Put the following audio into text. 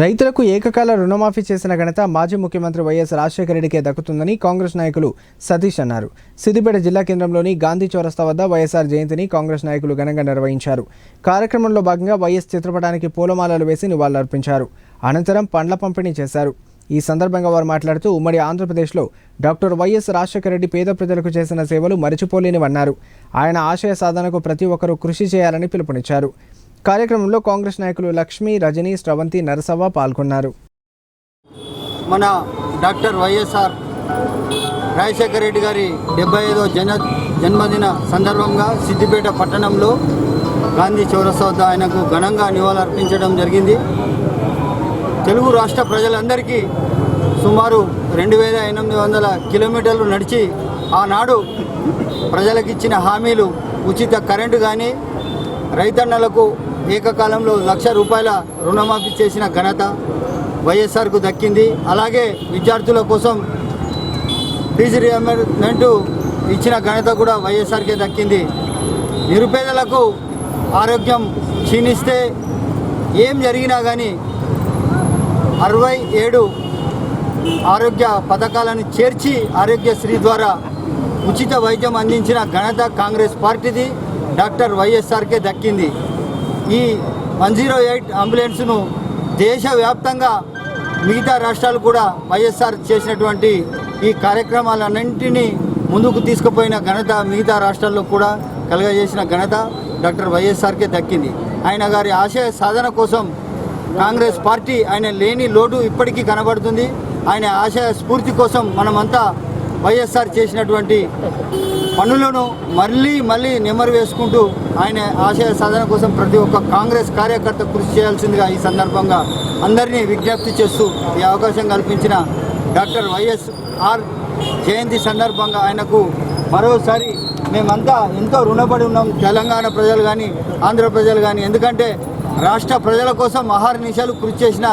రైతులకు ఏకకాల రుణమాఫీ చేసిన ఘనత మాజీ ముఖ్యమంత్రి వైఎస్ రాజశేఖర రెడ్డికే దక్కుతుందని కాంగ్రెస్ నాయకులు సతీష్ అన్నారు. సిద్దిపేట జిల్లా కేంద్రంలోని గాంధీ చౌరస్తా వద్ద వైఎస్ఆర్ జయంతిని కాంగ్రెస్ నాయకులు ఘనంగా నిర్వహించారు. కార్యక్రమంలో భాగంగా వైఎస్ చిత్రపటానికి పూలమాలలు వేసి నివాళులర్పించారు. అనంతరం పండ్ల పంపిణీ చేశారు. ఈ సందర్భంగా వారు మాట్లాడుతూ ఉమ్మడి ఆంధ్రప్రదేశ్లో డాక్టర్ వైఎస్ రాజశేఖర రెడ్డి పేద ప్రజలకు చేసిన సేవలు మరిచిపోలేనివన్నారు. ఆయన ఆశయ సాధనకు ప్రతి ఒక్కరూ కృషి చేయాలని పిలుపునిచ్చారు. కార్యక్రమంలో కాంగ్రెస్ నాయకులు లక్ష్మీ రజనీ స్రవంతి నరసవ్వ పాల్గొన్నారు. మన డాక్టర్ వైఎస్ఆర్ రాజశేఖర రెడ్డి గారి డెబ్బై ఐదో జన జన్మదిన సందర్భంగా సిద్దిపేట పట్టణంలో గాంధీ చౌరస్తా వద్ద ఆయనకు ఘనంగా నివాళులర్పించడం జరిగింది. తెలుగు రాష్ట్ర ప్రజలందరికీ సుమారు రెండు వేల ఎనిమిది వందల కిలోమీటర్లు నడిచి ఆనాడు ప్రజలకిచ్చిన హామీలు ఉచిత కరెంటు కానీ రైతన్నలకు ఏకకాలంలో లక్ష రూపాయల రుణమాఫీ చేసిన ఘనత వైఎస్ఆర్కు దక్కింది. అలాగే విద్యార్థుల కోసం ఫీజు రియంబర్స్మెంట్ ఇచ్చిన ఘనత కూడా వైఎస్ఆర్కే దక్కింది. నిరుపేదలకు ఆరోగ్యం క్షీణిస్తే ఏం జరిగినా కానీ అరవై ఏడు ఆరోగ్య పథకాలను చేర్చి ఆరోగ్యశ్రీ ద్వారా ఉచిత వైద్యం అందించిన ఘనత కాంగ్రెస్ పార్టీది. డాక్టర్ వైఎస్ఆర్కే దక్కింది. ఈ వన్ జీరో ఎయిట్ అంబులెన్స్ను దేశవ్యాప్తంగా మిగతా రాష్ట్రాలు కూడా వైఎస్ఆర్ చేసినటువంటి ఈ కార్యక్రమాలన్నింటినీ ముందుకు తీసుకుపోయిన ఘనత మిగతా రాష్ట్రాల్లో కూడా కలుగజేసిన ఘనత డాక్టర్ వైఎస్ఆర్కే దక్కింది. ఆయన గారి ఆశయ సాధన కోసం కాంగ్రెస్ పార్టీ ఆయన లేని లోటు ఇప్పటికీ కనబడుతుంది. ఆయన ఆశయ స్ఫూర్తి కోసం మనమంతా వైఎస్ఆర్ చేసినటువంటి పనులను మళ్ళీ మళ్ళీ నెమరు వేసుకుంటూ ఆయన ఆశయ సాధన కోసం ప్రతి ఒక్క కాంగ్రెస్ కార్యకర్త కృషి చేయాల్సిందిగా ఈ సందర్భంగా అందరినీ విజ్ఞప్తి చేస్తూ ఈ అవకాశం కల్పించిన డాక్టర్ వైఎస్ ఆర్ జయంతి సందర్భంగా ఆయనకు మరోసారి మేమంతా ఎంతో రుణపడి ఉన్నాం. తెలంగాణ ప్రజలు కానీ ఆంధ్ర ప్రజలు కానీ ఎందుకంటే రాష్ట్ర ప్రజల కోసం ఆహార నిశాలు కృషి చేసిన